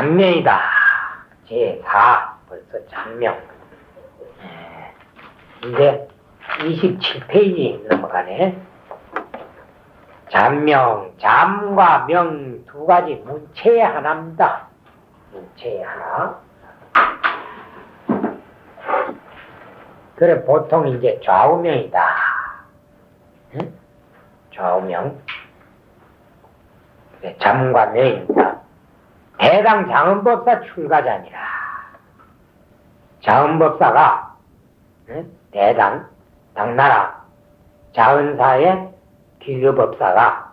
잔명이다. 제4 벌써 잔명. 에, 이제 27페이지 넘어가네. 잔명, 잠과 명 두 가지 문체의 하나입니다. 문체의 하나. 그래 보통 이제 좌우명이다. 응? 좌우명. 그래, 잠과 명입니다. 대당 장은법사 출가자니라. 장은법사가 응? 대당 당나라 자은사의 기교법사가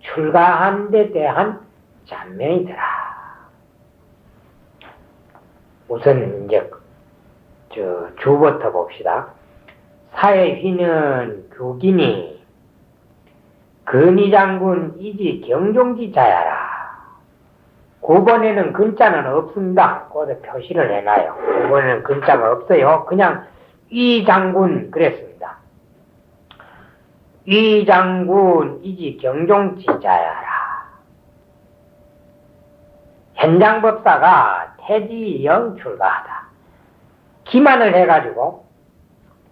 출가한 데 대한 잔명이더라. 우선 이제 저 주부터 봅시다. 사회 휘는 교긴이 근위장군 이지 경종지자야라. 9번에는 근자는 없습니다. 거기에 표시를 해놔요. 9번에는 근자가 없어요. 그냥 이 장군 그랬습니다. 이 장군 이지 경종지자야라. 현장법사가 태지영 출가하다. 기만을 해가지고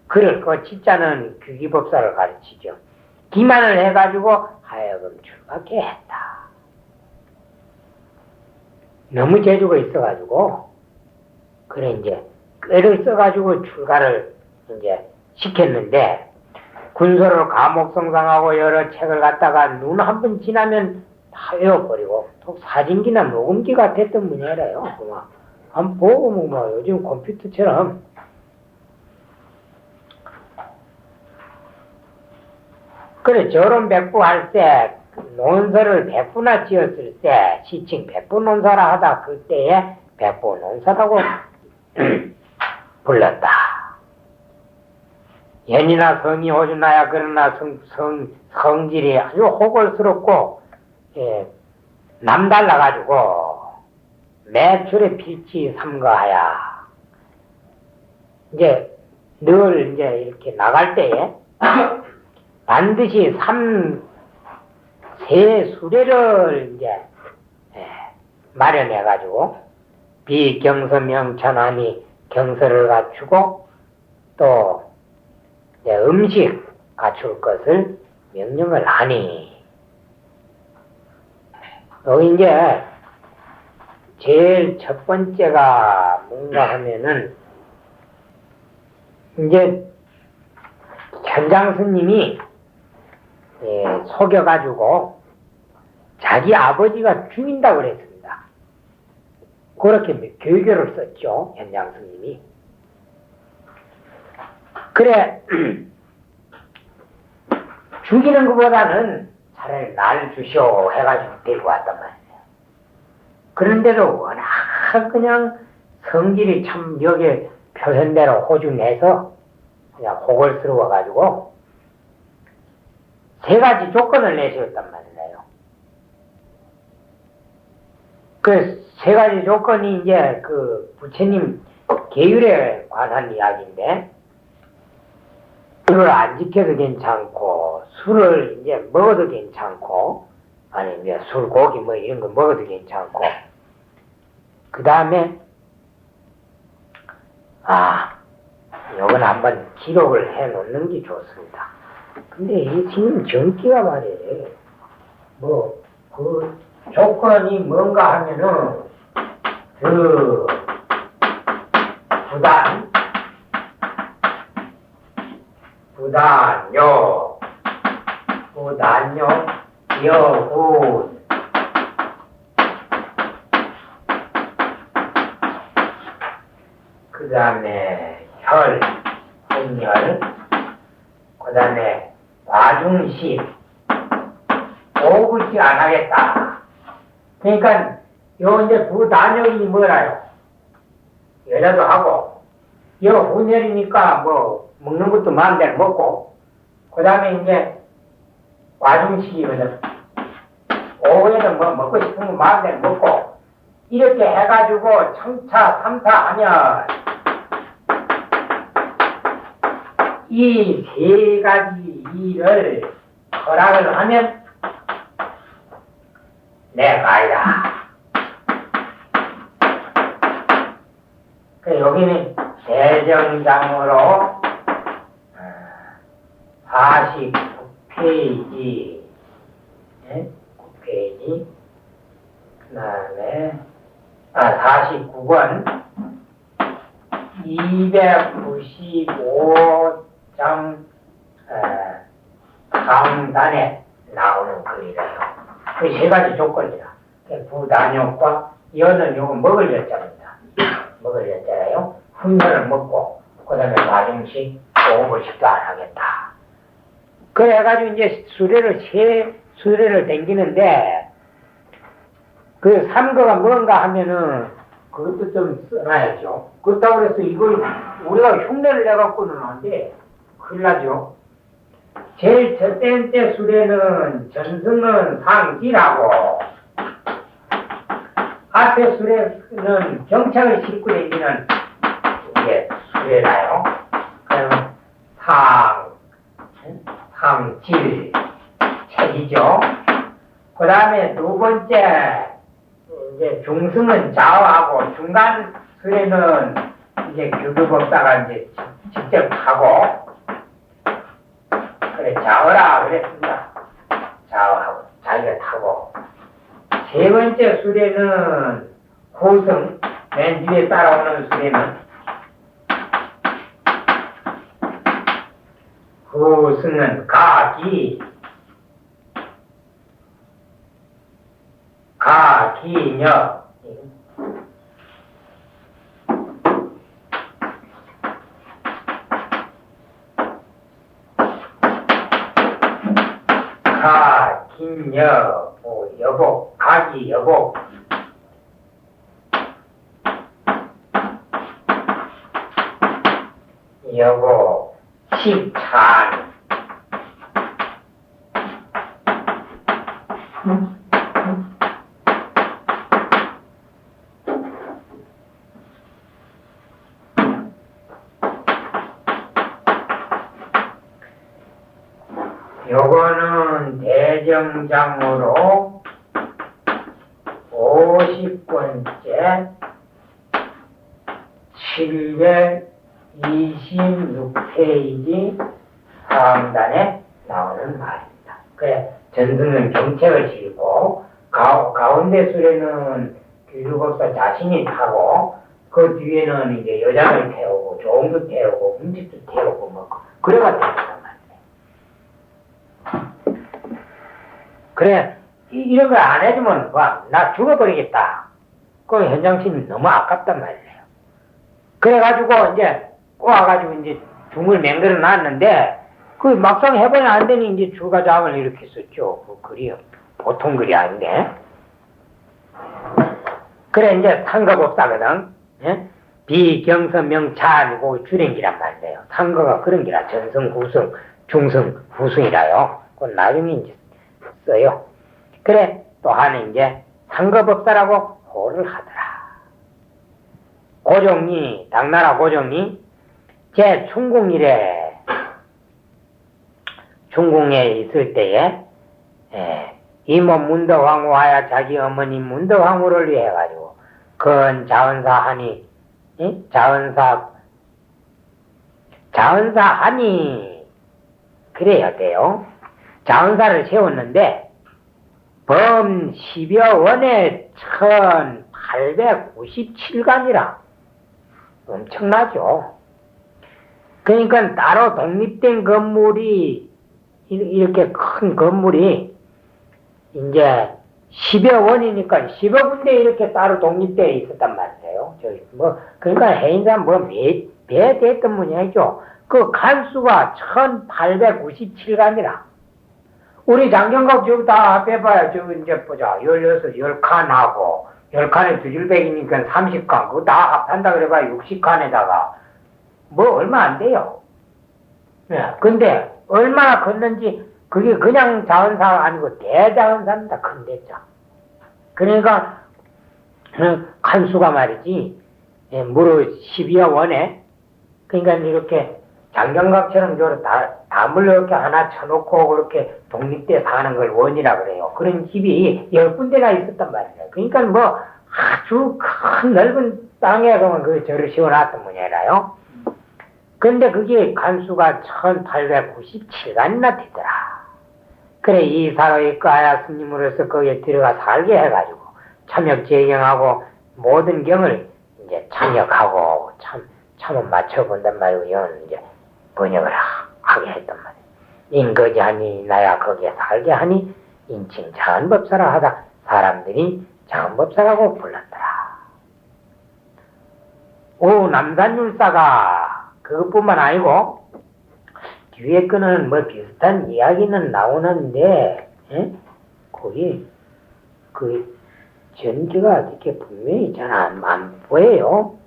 그를 그 지자는 규기법사를 가르치죠. 기만을 해가지고 하여금 출가케 했다. 너무 재주가 있어가지고 그래 이제 꾀를 써가지고 출가를 이제 시켰는데 군소를 감옥성상하고 여러 책을 갖다가 눈 한 번 지나면 다 외워버리고 또 사진기나 녹음기가 됐던 분이라요. 그만 한번 보고 뭐, 뭐 요즘 컴퓨터처럼 그래 저런 백부할 때 논서를 백부나 지었을 때 시칭 백부 논사라 하다 그때에 백부 논사라고 불렀다. 연이나 성이 호주나야 그러나 성, 성, 성질이 아주 호골스럽고 예, 남달라가지고 매출에 필치 삼가하야 이제 늘 이제 이렇게 나갈 때에 반드시 삼, 세 수레를 이제 예, 마련해 가지고 비경서명천하니 경서를 갖추고 또 음식 갖출 것을 명령을 하니. 여기 이제 제일 첫 번째가 뭔가 하면은 이제 현장 스님이 예, 속여가지고 자기 아버지가 죽인다고 그랬습니다. 그렇게 교교를 썼죠, 현장 스님이. 그래, 죽이는 것보다는 차라리 날 주시오 해가지고 데리고 왔단 말이에요. 그런데도 워낙 그냥 성질이 참 여기 표현대로 호중해서 그냥 호걸스러워가지고 세 가지 조건을 내세웠단 말이에요. 그 세 가지 조건이 이제 그 부처님 계율에 관한 이야기인데 술을 안 지켜도 괜찮고 술을 이제 먹어도 괜찮고 아니 이제 술 고기 뭐 이런 거 먹어도 괜찮고 그 다음에 아 요건 한번 기록을 해 놓는 게 좋습니다. 근데 이 지금 정기가 말이에요. 뭐, 그 조건이 뭔가 하면은, 그, 부단, 부단요, 부단요, 여군, 그 다음에 혈, 혼혈, 그 다음에 과중시 오구시 안 하겠다. 그러니까 요 이제 부단역이 뭐라요? 여자도 하고 요 혼혈이니까 뭐 먹는 것도 마음대로 먹고 그 다음에 이제 과중식이거든. 오후에는 뭐 먹고 싶은 거 마음대로 먹고 이렇게 해가지고 청차 삼차 하면 이 세 가지 일을 허락을 하면 내가 아니다. 여기는 대정장으로 49페이지 9페이지 그 다음에 아 49번 295장 상단에 나오는 글이래요. 그 세 가지 조건이라. 부단역과 연은 요거 먹을 여자입니다. 먹을 여자예요. 훈련을 먹고 그 다음에 가중식 오버식도 안 하겠다. 그래가지고 이제 수레를 세 수레를 댕기는데 그 삼거가 뭔가 하면은 그것도 좀 써놔야죠. 그렇다고 해서 이걸 우리가 흉내를 내갖고는 안 돼. 큰일 나죠. 제일 첫 번째 수레는 전승은 상지라고 앞에 수레는 경착을 싣고 다니는 이게 수레라요. 그러면 상, 상질, 책이죠. 그 다음에 두 번째 이제 중승은 좌우하고 중간 수레는 이제 교두법사가 이제 직접 하고 그래 좌우라 그랬습니다. 좌우하고 자기가 타고. 세 번째 수레는 호승 맨 뒤에 따라오는 수레는 호승은 가기. 가기녀 가긴여 뭐 여보 가기 여보. 여보 식찬 3장으로 50번째 726페이지 상단에 나오는 말입니다. 그래, 전등은 경책을 지고 가운데 술에는 규류법사 자신이 타고 그 뒤에는 이제 여장을 태우고 종도 태우고 음식도 태우고 뭐 그래가 됩니다. 그래 이, 이런 걸 안 해주면 와, 나 죽어버리겠다. 그 현장심이 너무 아깝단 말이에요. 그래가지고 이제 꼬아가지고 이제 중을 맹글어 놨는데 그 막상 해보면 안 되니 이제 주가장을 이렇게 썼죠. 그 글이요. 보통 글이 아닌데. 그래 이제 없다거든. 예? 비경선 명찬이고 주랭기란 말이에요. 상거가 그런 기라 전승, 구승, 중승, 후승이라요. 그건 나중에 이제 써요. 그래 또 하는 이제 상급업사라고 호를 하더라. 고종이 당나라 고종이 제 충궁일에 충궁에 있을 때에 예, 이몸 문덕왕후하여 자기 어머니 문덕왕후를 위해 가지고 큰 자은사 하니 예? 자은사 자은사 하니 그래야 돼요. 자은사를 세웠는데 범 10여 원에 1897간이라 엄청나죠. 그러니까 따로 독립된 건물이 이- 이렇게 큰 건물이 이제 10여 원이니까 10여 군데 이렇게 따로 독립되어 있었단 말이에요. 저기 뭐 그러니까 해인산 뭐배 됐던 분이죠. 그 간수가 1897간이라. 우리 장경각 저기 다 봐요. 저기 이제 보자. 16, 10칸 하고, 10칸에 두 줄백이니까 30칸. 그거 다 합한다 그래봐야 60칸에다가. 뭐 얼마 안 돼요. 예. 근데 얼마나 컸는지 그게 그냥 자은사가 아니고 대자은사입니다. 큰 대자. 그러니까 그 간수가 말이지 예, 무릇 12여 원에 그러니까 이렇게 장경각처럼 저를 다, 담을 이렇게 하나 쳐놓고 그렇게 독립돼 사는 걸 원이라 그래요. 그런 집이 열 군데나 있었단 말이에요. 그러니까 뭐 아주 큰 넓은 땅에 그만 그 절을 씌워놨던 모양이라요. 근데 그게 간수가 1897간이나 되더라. 그래, 이 사로의 까야 스님으로서 거기에 들어가 살게 해가지고, 참역 재경하고, 모든 경을 이제 참역하고, 참, 참은 맞춰본단 말이에요. 이제 번역을 하- 하게 했단 말이에요. 인거지 하니, 나야 거기에 살게 하니, 인칭 장법사라 하다 사람들이 장법사라고 불렀더라. 오, 남산율사가 그것뿐만 아니고, 뒤에 거는 뭐 비슷한 이야기는 나오는데, 에? 거기, 그, 전기가 이렇게 분명히 잘 안, 안 보여요.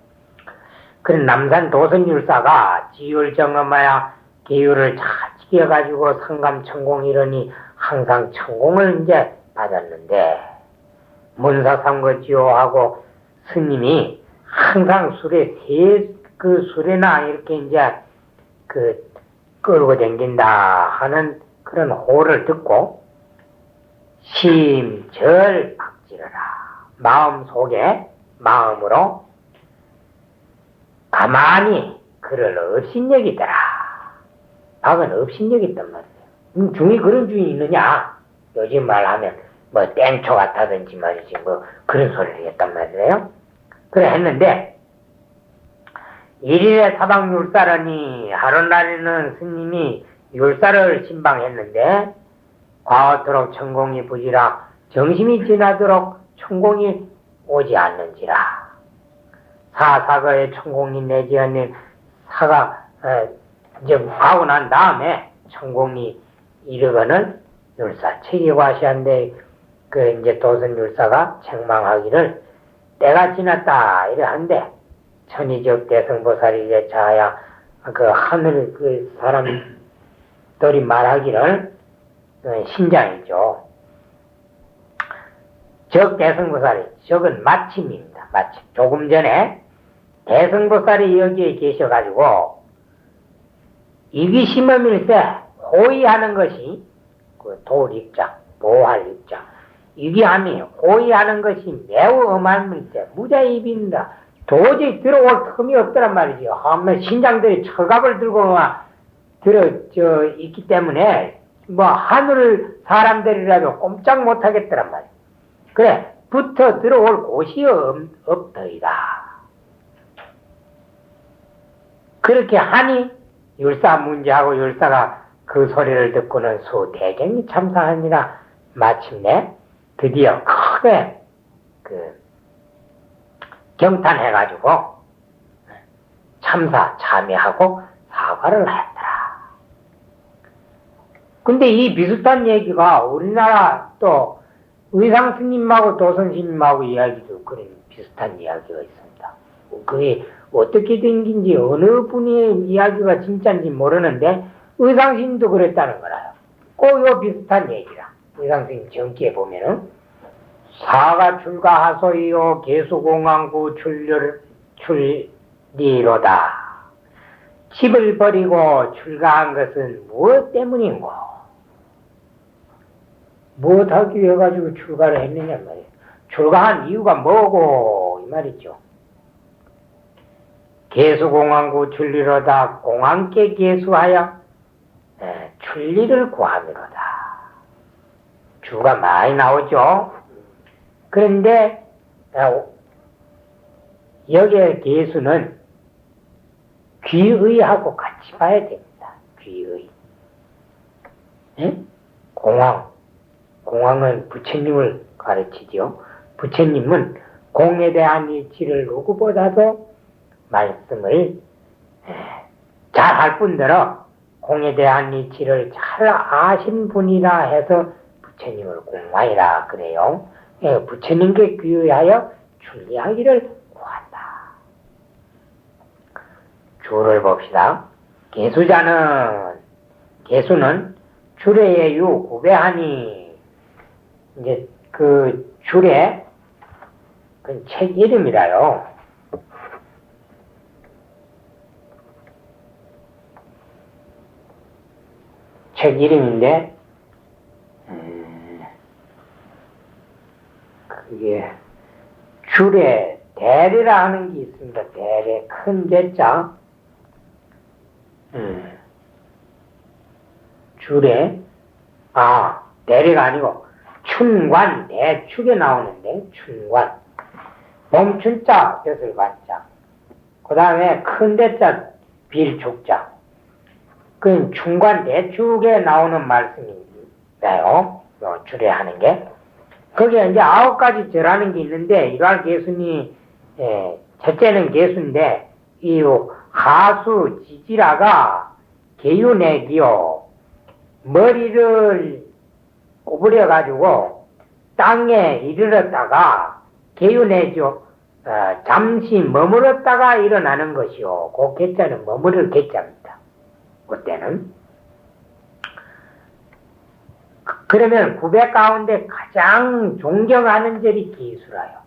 그런 남산 도선율사가 지율 정엄하야 계율을 잘 지켜가지고 상감 천공 이러니 항상 천공을 이제 받았는데, 문사삼거지호하고 스님이 항상 술에 세, 그 술에나 이렇게 이제 그 끌고 댕긴다 하는 그런 호를 듣고 심절 박지르라. 마음 속에 마음으로 가만히 그를 업신여기더라. 박은 업신여겼단 말이에요. 음, 중에 그런 주인이 있느냐? 요즘 말하면 뭐 땡초 같다든지 말이지 뭐 그런 소리를 했단 말이에요. 그래 했는데 일일에 사방 율사라니 하루날에는 스님이 율사를 신방했는데 과거토록 천공이 부지라 정심이 지나도록 천공이 오지 않는지라 사사거의 천공이 내지 않는 사가 에, 이제 가고 난 다음에 천공이 이르거는 율사 체계과시한데 그 이제 도선 율사가 책망하기를 때가 지났다 이래 한데 천의적 대성보살이 이제 자야 그 하늘 그 사람들이 말하기를 어, 신장이죠. 적 대성보살이 적은 마침입니다. 마침 조금 전에 대성보살이 여기에 계셔가지고 이기심음일세 호의하는 것이 그 도입장 보할 입장 이기함이 호의하는 것이 매우 엄한 일세 무자입입니다. 도저히 들어올 틈이 없더란 말이죠. 하면 신장들이 철갑을 들고 막 들어 저 있기 때문에 뭐 하늘 사람들이라도 꼼짝 못 하겠더란 말이에요. 그래 붙어 들어올 곳이 없, 없더이다. 그렇게 하니 율사 문제하고 율사가 그 소리를 듣고는 수대경이 참사하니라 마침내 드디어 크게 그 경탄해가지고 참사 참여하고 사과를 했더라. 근데 이 비슷한 얘기가 우리나라 또 의상 스님하고 도선 스님하고 이야기도 그런 비슷한 이야기가 있습니다. 그게 어떻게 된 긴지 어느 분의 이야기가 진짜인지 모르는데 의상 스님도 그랬다는 거라요. 꼭요 비슷한 얘기라. 의상 스님 정기에 보면은 사가 출가하소이요 개수공항구 출렬 출리로다. 집을 버리고 출가한 것은 무엇 때문인고? 무엇 하기 위해 가지고 출가를 했느냐 말이에요. 출가한 이유가 뭐고 이 말이죠. 개수공항구 출리로다 공항께 개수하여 에, 출리를 구함이로다. 주가 많이 나오죠. 그런데 아, 여기에 개수는 귀의하고 같이 봐야 됩니다. 귀의. 예? 공황. 공황은 부처님을 가르치죠. 부처님은 공에 대한 이치를 누구보다도 말씀을 잘할 뿐더러 공에 대한 이치를 잘 아신 분이라 해서 부처님을 공황이라 그래요. 예, 부처님께 귀의하여 출리하기를 구한다. 주를 봅시다. 개수자는 개수는 주례의 유 구배하니 이제 그 주례 그 책 이름이라요. 책 이름인데 음, 그게 줄에 대리라 하는 게 있습니다. 대리 큰 대자. 음. 줄에 아 대리가 아니고 춘관 대축에 나오는데 춘관 멈춘자 벼슬 관자 그 다음에 큰 대자 빌축자 그 춘관 대축에 나오는 말씀인데요. 요 줄에 하는 게. 거기에 이제 아홉 가지 절하는 게 있는데 일할 개수니 예, 첫째는 개수인데 이 하수 지지라가 개유내기요. 머리를 구부려 가지고 땅에 이르렀다가 개유내죠 어, 잠시 머물렀다가 일어나는 것이요. 그 개자는 머무를 개자입니다 그때는 그- 그러면 구백 가운데 가장 존경하는 절이 기수라요.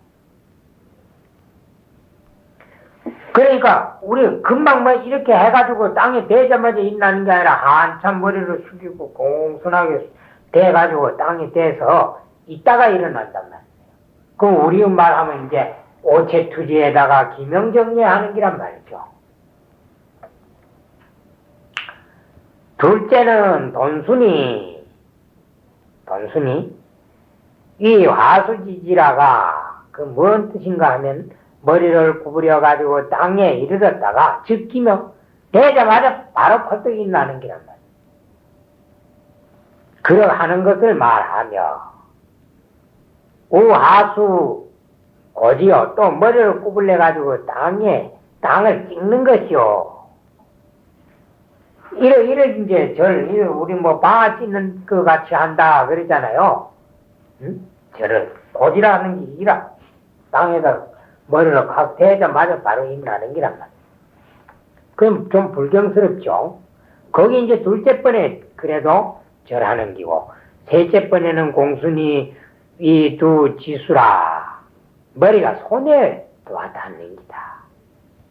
그러니까 우리 금방 뭐 이렇게 해가지고 땅에 대자마자 일어나는 게 아니라 한참 머리를 숙이고 공손하게 대가지고 땅에 대서 이따가 일어난단 말이에요. 그럼 우리 말하면 이제 오체투지에다가 기명정리하는 기란 말이죠. 둘째는 돈순이 돈순이 이 화수지지라가 그 뭔 뜻인가 하면 머리를 구부려 가지고 땅에 이르렀다가 즉기면 되자마자 바로 퍼뜩 일어나는 기란 말이에요. 그러하는 것을 말하며 우하수 고지요 또 머리를 구불려 가지고 땅에 땅을 찍는 것이요. 이래 이래 이제 절 이래 우리 뭐 방아 찢는 것 같이 한다 그러잖아요. 응? 저를 고지라는 게 이라 땅에다 머리를 확 대자마자 바로 일어나는 기란 말이에요. 그럼 좀 불경스럽죠. 거기 이제 둘째 번에 그래도 절하는 기고 셋째 번에는 공순이 이 두 지수라 머리가 손에 와 닿는 기다.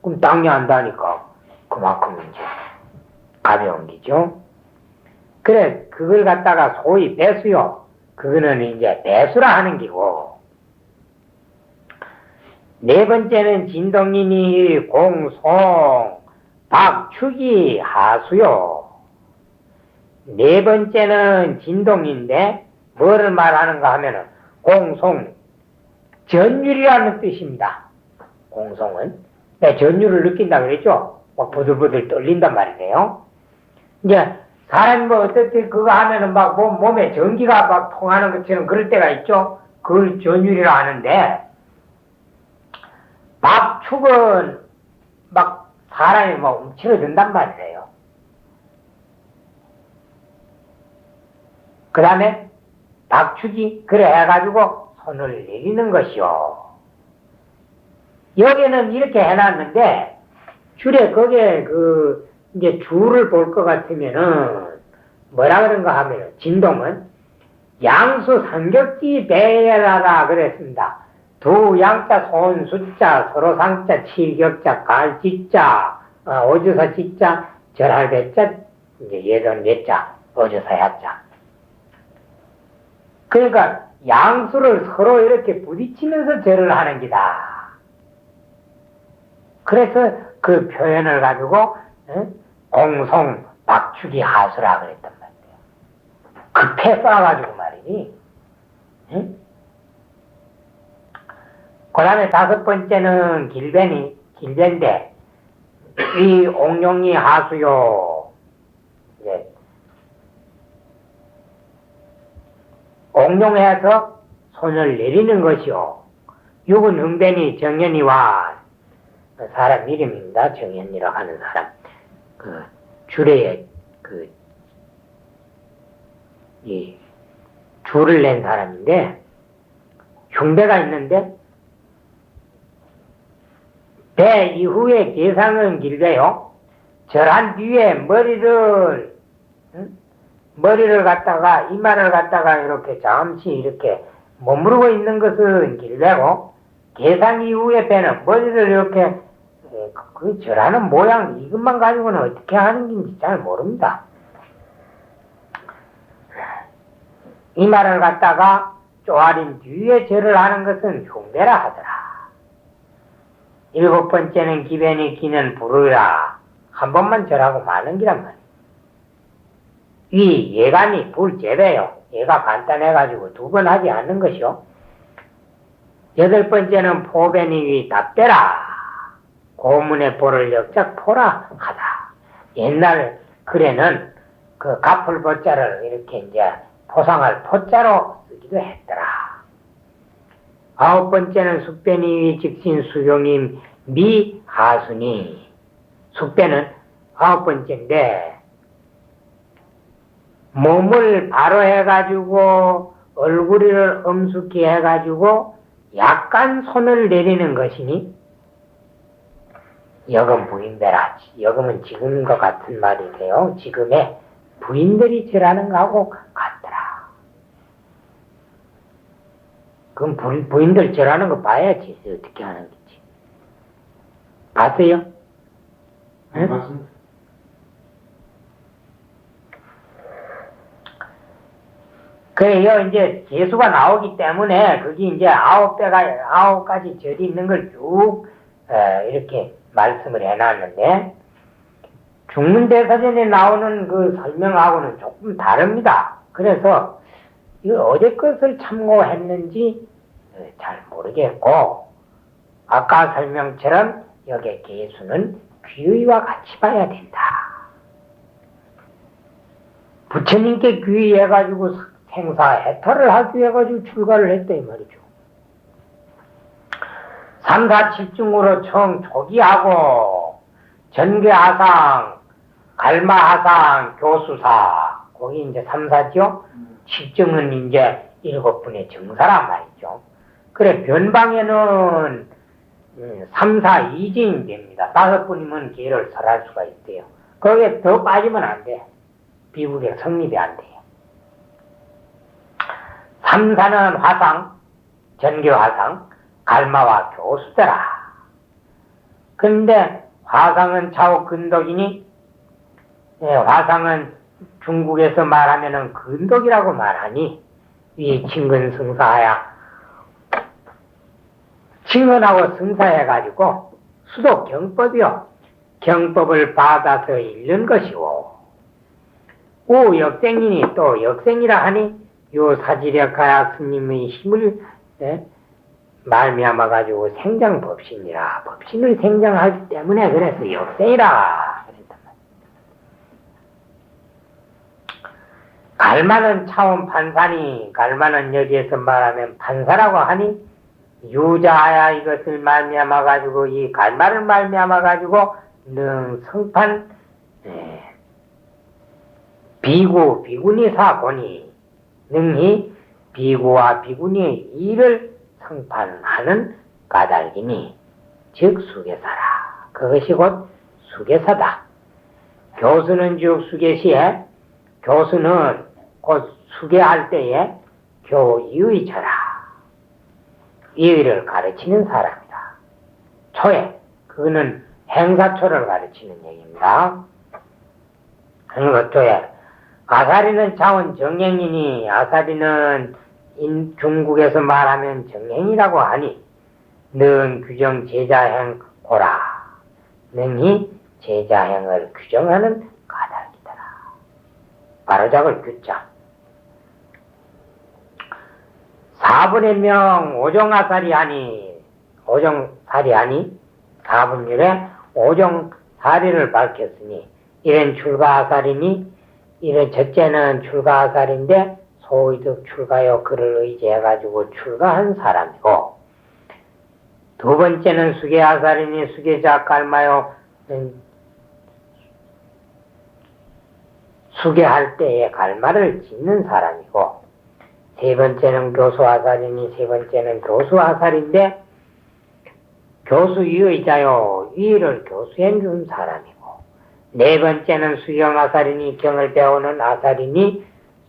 그럼 땅에 안다니까 그만큼 이제 가벼운 기죠. 그래 그걸 갖다가 소위 배수요. 그거는 이제 배수라 하는 기고 네 번째는 진동인이 공송 박축이 하수요. 네 번째는 진동인데 뭐를 말하는가 하면은 공송 전율이라는 뜻입니다. 공송은 네, 전율을 느낀다 그랬죠. 막 부들부들 떨린단 말이에요. 이제 사람이 뭐 어떻게 그거 하면은 막 몸, 몸에 전기가 막 통하는 것처럼 그럴 때가 있죠. 그걸 전율이라 하는데 박축은 막 사람이 뭐 움츠러든단 말이에요. 그 다음에 박축이 그래 해가지고 손을 내리는 것이요. 여기는 이렇게 해놨는데 줄에 거기에 그 이제 줄을 볼것 같으면은 뭐라 그런가 하면 진동은 양수 삼격지 배라라 그랬습니다. 두 양자 손 숫자 서로 상자 칠격자 갈지자 어, 오주사 지자 절할 배자 이제 예전 예자 오주사 야자 그러니까 양수를 서로 이렇게 부딪히면서 절을 하는 기다. 그래서 그 표현을 가지고 어? 공송 박축이 하수라 그랬단 말이에요. 급해 써가지고 말이니. 응? 그 다음에 다섯 번째는 길배니, 길배인데, 이 옥룡이 하수요. 예. 옥룡해서 손을 내리는 것이요. 육은 흥변이 정연이와 사람 이름입니다. 정연이라고 하는 사람. 그 줄에 그이 줄을 낸 사람인데 흉배가 있는데 배 이후에 계상은 길게요. 절한 뒤에 머리를 응? 머리를 갖다가 이마를 갖다가 이렇게 잠시 이렇게 머무르고 있는 것은 길배고 계상 이후에 배는 머리를 이렇게 에, 그- 그 절하는 모양 이것만 가지고는 어떻게 하는 건지 잘 모릅니다. 이마를 갖다가 쪼아린 뒤에 절을 하는 것은 흉배라 하더라. 일곱 번째는 기변이 기는 불이라 한 번만 절하고 마는 기란 말이에요. 이 예감이 불제배요. 얘가 간단해가지고 두 번 하지 않는 것이요. 여덟 번째는 포변이 답대라. 고문의 보를 역작 포라 하다. 옛날 글에는 그 가풀 보자를 이렇게 이제 포상할 포자로 쓰기도 했더라. 아홉 번째는 숙변이 직신 수용임 미하순이. 숙변은 아홉 번째인데, 몸을 바로 해가지고, 얼굴을 엄숙히 해가지고, 약간 손을 내리는 것이니, 여금 부인배라. 여금은 지금과 같은 말이래요. 지금의 부인들이 절하는 거하고 같더라. 그럼 부, 부인들 절하는 거 봐야지. 어떻게 하는 거지. 봤어요? 응? 맞습니다. 그래요. 이제 개수가 나오기 때문에 그게 이제 아홉 배가 아홉 가지 절이 있는 걸쭉 이렇게 말씀을 해놨는데 중문대사전에 나오는 그 설명하고는 조금 다릅니다. 그래서 이거 어제 것을 참고했는지 어, 잘 모르겠고 아까 설명처럼 여기 개수는 귀의와 같이 봐야 된다. 부처님께 귀의해가지고 생사 해탈을 하기 위해가지고 출가를 했다 이 말이죠. 삼사 칠중으로 청 초기하고 전계하상, 갈마하상, 교수사 거기 이제 삼사죠. 칠중은 이제 일곱 분의 정사란 말이죠. 그래 변방에는 음, 삼사 이진이 됩니다. 다섯 분이면 기회를 설할 수가 있대요. 거기에 더 빠지면 안 돼. 비국에 성립이 안 돼요. 삼사는 화상, 전교 화상, 갈마와 교수더라. 근데 화상은 차오 근덕이니, 예, 화상은 중국에서 말하면은 근덕이라고 말하니, 이 친근 승사야. 친근하고 승사해가지고 수도 경법이요. 경법을 받아서 읽는 것이고, 오 역생이니 또 역생이라 하니, 요 사지력하야 스님의 힘을 네? 말미암아 가지고 생장 법신이라 법신을 생장하기 때문에 그래서 역생이라 그랬단 말이야. 갈마는 차원 판사니 갈마는 여기에서 말하면 판사라고 하니 유자야 이것을 말미암아 가지고 이 갈마를 말미암아 가지고 능 성판 예, 비구 비군이 사고니 능히 비구와 비군의 일을 성판하는 까닭이니 즉 수계사라. 그것이 곧 수계사다. 교수는 즉 수계시에 교수는 곧 수계할 때에 교의의처라. 이의를 가르치는 사람이다. 초에 그는 행사초를 가르치는 얘기입니다. 행사초에 아사리는 차원 정행이니 아사리는 인, 중국에서 말하면 정행이라고 하니 능 규정 제자행 고라. 능히 제자행을 규정하는 까닭이더라. 바로잡을 규자. 사분의 명 오정아사리 하니 오정사리 하니 사분율에 오정사리를 밝혔으니 이런 출가아사리니 이런 첫째는 출가아살인데 소의득 출가요. 그를 의지해 가지고 출가한 사람이고 두 번째는 수계아살이니 수계자 깔마요. 음, 수계할 때에 갈마를 짓는 사람이고 세 번째는 교수아살이니 세 번째는 교수아살인데 교수의 의자요. 위를 교수해 준 사람이고 네 번째는 수경아살이니 경을 배우는 아살이니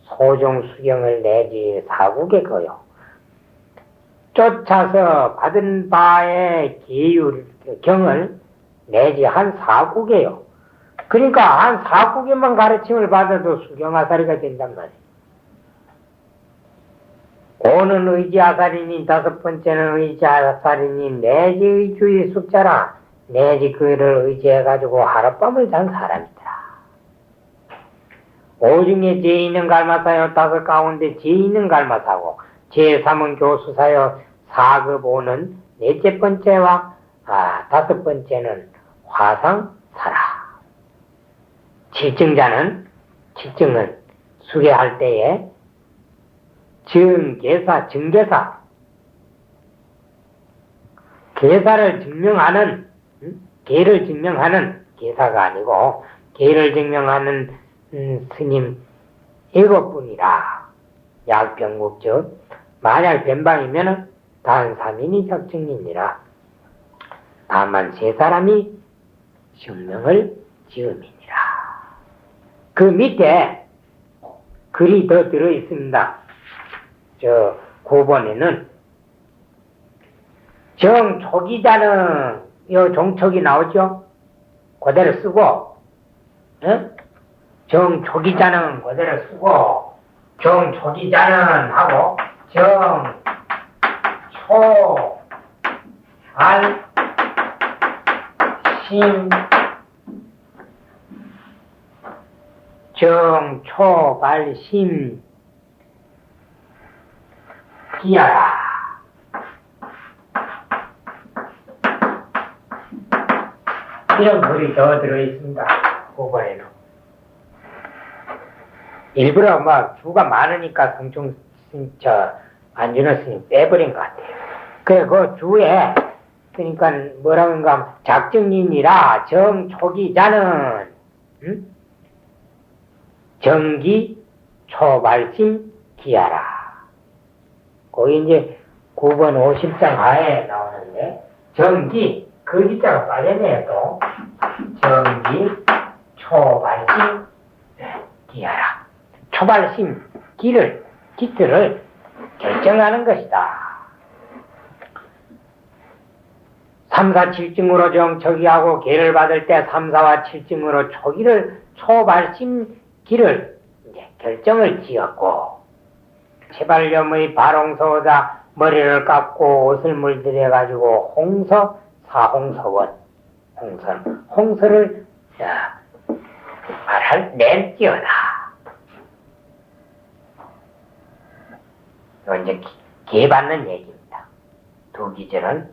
소종 수경을 내지 사국에 거요. 쫓아서 받은 바의 기율, 경을 내지 한 사국에요. 그러니까 한 사국에만 가르침을 받아도 수경아살이가 된단 말이에요. 오는 의지아살이니 다섯 번째는 의지아살이니 내지 의 주의 숙자라 내지 그를 의지해가지고 하룻밤을 잔 사람이더라. 오중에 죄 있는 갈마사요 다섯 가운데 죄 있는 갈마사고 제3은 교수사요 사급 오는 넷째 번째와 아, 다섯 번째는 화상사라. 칠증자는 칠증은 수계할 때에 증계사, 증계사 계사를 증명하는 음? 계를 증명하는 계사가 아니고 계를 증명하는 음, 스님 일곱 분이라. 약병국적 만약 변방이면은 단삼인이 적증이니라. 다만 세 사람이 증명을 지음이니라. 그 밑에 글이 더 들어 있습니다. 저 9번에는 정초기자는 요 종촉이 나오죠? 그대로 쓰고 응? 정초기자는 그대로 쓰고 정초기자는 하고 정초발심 정초발심 기하라 이런 글이 더 들어있습니다. 5번에는. 일부러 막 주가 많으니까 성중, 저, 안준호 스님 빼버린 것 같아요. 그래, 그 주에, 그러니까 뭐라는가, 작정인이라 정초기자는, 응? 정기 초발심 기하라. 거기 이제 9번 50장 하에 나오는데, 정기, 그 기자가 빠졌네요, 또. 정기, 초발심, 기하라. 초발심, 기를, 기틀을 결정하는 것이다. 3, 4, 7증으로 정초기하고 계를 받을 때 3, 4와 7증으로 초기를, 초발심, 기를 이제 결정을 지었고, 제발염의 발홍서다 머리를 깎고 옷을 물들여 가지고 홍서, 사홍서원, 홍서, 홍서를 자, 말할 낸띄어다. 이거 이제 개 받는 얘기입니다. 두 기절은